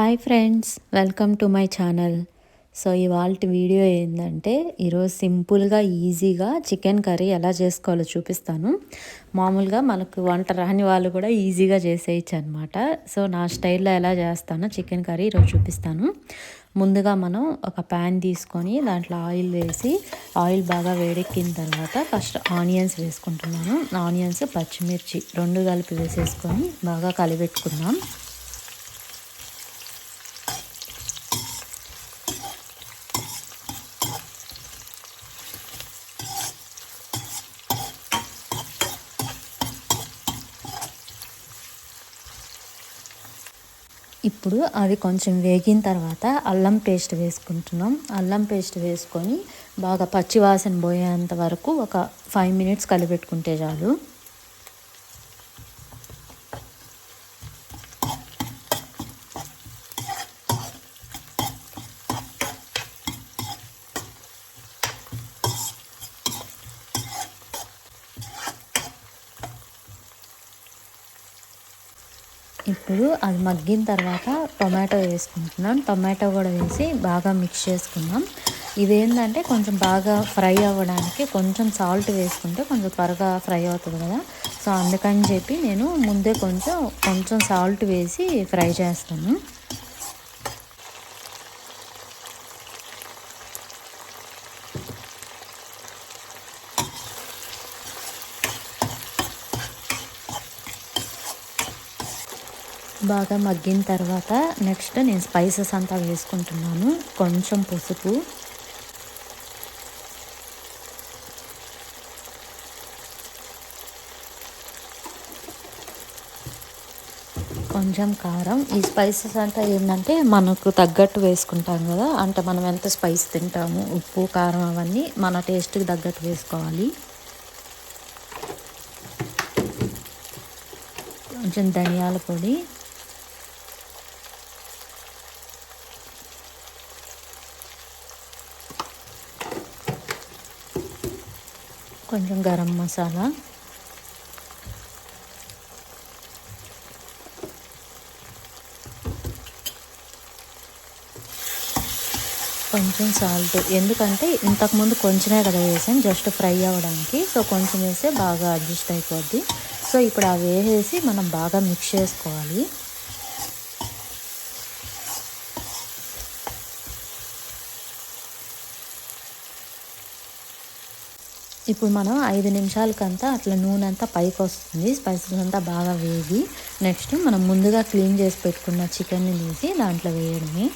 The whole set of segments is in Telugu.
Hi friends welcome to my channel. So ఇవాళ వీడియో ఏంటంటే ఈరోజు సింపుల్గా ఈజీగా చికెన్ కర్రీ ఎలా చేసుకోవాలో చూపిస్తాను. మామూలుగా మనకు వంట రాని వాళ్ళు కూడా ఈజీగా చేసేయచ్చు అనమాట సో నా స్టైల్లో ఎలా చేస్తానో చికెన్ కర్రీ ఈరోజు చూపిస్తాను. ముందుగా మనం ఒక ప్యాన్ తీసుకొని దాంట్లో ఆయిల్ వేసి ఆయిల్ బాగా వేడెక్కిన తర్వాత ఫస్ట్ ఆనియన్స్ వేసుకుంటున్నాను. ఆనియన్స్ పచ్చిమిర్చి రెండు కలిపి వేసేసుకొని బాగా కలిపెట్టుకుందాం. ఇప్పుడు అవి కొంచెం వేగిన తర్వాత అల్లం పేస్ట్ వేసుకుంటున్నాం. అల్లం పేస్ట్ వేసుకొని బాగా పచ్చివాసన పోయేంత వరకు ఒక ఫైవ్ మినిట్స్ కలిపెట్టుకుంటే చాలు. ఇప్పుడు అది మగ్గిన తర్వాత టొమాటో వేసుకుంటున్నాం. టొమాటో కూడా వేసి బాగా మిక్స్ చేసుకున్నాం ఇదేంటంటే కొంచెం బాగా ఫ్రై అవ్వడానికి కొంచెం సాల్ట్ వేసుకుంటే కొంచెం త్వరగా ఫ్రై అవుతుంది కదా. సో అందుకని చెప్పి నేను ముందే కొంచెం కొంచెం సాల్ట్ వేసి ఫ్రై చేస్తాను. బాగా మగ్గిన తర్వాత నెక్స్ట్ నేను స్పైసెస్ అంతా వేసుకుంటున్నాను. కొంచెం పసుపు. కొంచెం కారం. ఈ స్పైసెస్ అంతా ఏంటంటే మనకు తగ్గట్టు వేసుకుంటాం కదా. అంటే మనం ఎంత స్పైస్ తింటాము ఉప్పు కారం అవన్నీ మన టేస్ట్కి తగ్గట్టు వేసుకోవాలి. కొంచెం ధనియాల పొడి. కొంచెం గరం మసాలా. కొంచెం సాల్ట్. ఎందుకంటే ఇంతకుముందు కొంచెమే కదా వేసాను జస్ట్ ఫ్రై అవ్వడానికి. సో కొంచెం వేస్తే బాగా అడ్జస్ట్ అయిపోద్ది. సో ఇప్పుడు అవి వేసేసి మనం బాగా మిక్స్ చేసుకోవాలి. ఇప్పుడు మనం ఐదు నిమిషాలకంతా అట్లా నూనె అంతా పైకి వస్తుంది స్పైసెస్ అంతా బాగా వేగి నెక్స్ట్ మనం ముందుగా క్లీన్ చేసి పెట్టుకున్న చికెన్ని తీసి దాంట్లో వేయడమే.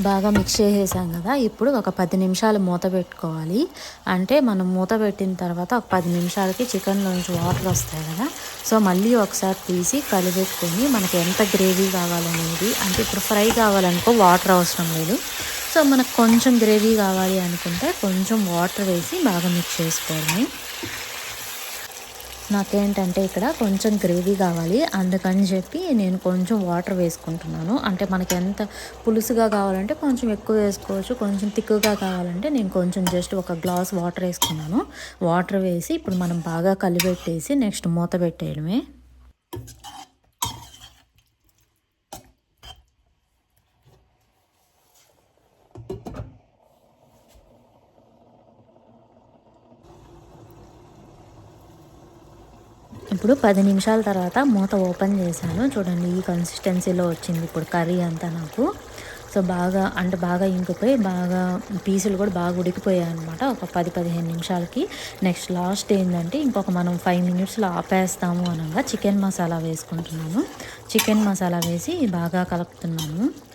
బాగా మిక్స్ చేసేసాం కదా ఇప్పుడు ఒక పది నిమిషాలు మూత పెట్టుకోవాలి. అంటే మనం మూత పెట్టిన తర్వాత ఒక పది నిమిషాలకి చికెన్లోంచి వాటర్ వస్తాయి కదా సో మళ్ళీ ఒకసారి తీసి కలిపెట్టుకొని మనకి ఎంత గ్రేవీ కావాలనేది అంటే ఇప్పుడు ఫ్రై కావాలనుకో వాటర్ అవసరం లేదు. సో మనకు కొంచెం గ్రేవీ కావాలి అనుకుంటే కొంచెం వాటర్ వేసి బాగా మిక్స్ చేసుకోవాలి. నాకేంటంటే ఇక్కడ కొంచెం గ్రేవీ కావాలి. అందుకని చెప్పి నేను కొంచెం వాటర్ వేసుకుంటున్నాను. అంటే మనకి ఎంత పులుసుగా కావాలంటే కొంచెం ఎక్కువ వేసుకోవచ్చు. కొంచెం తిక్కుగా కావాలంటే నేను కొంచెం జస్ట్ ఒక గ్లాస్ వాటర్ వేసుకున్నాను. వాటర్ వేసి ఇప్పుడు మనం బాగా కలిపెట్టేసి నెక్స్ట్ మూత పెట్టేయడమే. ఇప్పుడు పది నిమిషాల తర్వాత మూత ఓపెన్ చేశాను. చూడండి ఈ కన్సిస్టెన్సీలో వచ్చింది ఇప్పుడు కర్రీ అంతా నాకు. సో బాగా అంటే బాగా ఇంకిపోయి బాగా పీసులు కూడా బాగా ఉడికిపోయాయి అనమాట ఒక పది పదిహేను నిమిషాలకి. నెక్స్ట్ లాస్ట్ ఏంటంటే ఇంకొక మనం ఫైవ్ మినిట్స్లో ఆపేస్తాము అనగా చికెన్ మసాలా వేసుకుంటున్నాను. చికెన్ మసాలా వేసి బాగా కలుపుతున్నాను.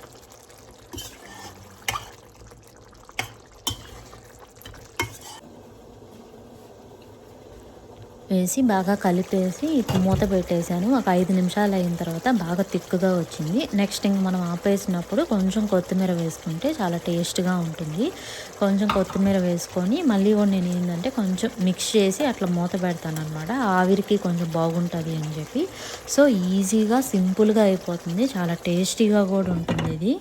వేసి బాగా కలిపేసి ఇప్పుడు మూత పెట్టేశాను. ఒక ఐదు నిమిషాలు అయిన తర్వాత బాగా తిక్కుగా వచ్చింది. నెక్స్ట్ ఇంక మనం ఆపేసినప్పుడు కొంచెం కొత్తిమీర వేసుకుంటే చాలా టేస్ట్గా ఉంటుంది. కొంచెం కొత్తిమీర వేసుకొని మళ్ళీ కూడా నేను ఏంటంటే కొంచెం మిక్స్ చేసి అట్లా మూత పెడతాను అనమాట ఆవిరికి కొంచెం బాగుంటుంది అని చెప్పి. సో ఈజీగా సింపుల్గా అయిపోతుంది. చాలా టేస్టీగా కూడా ఉంటుంది ఇది.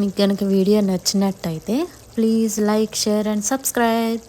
మీకు కనుక వీడియో నచ్చినట్టయితే please like share and subscribe.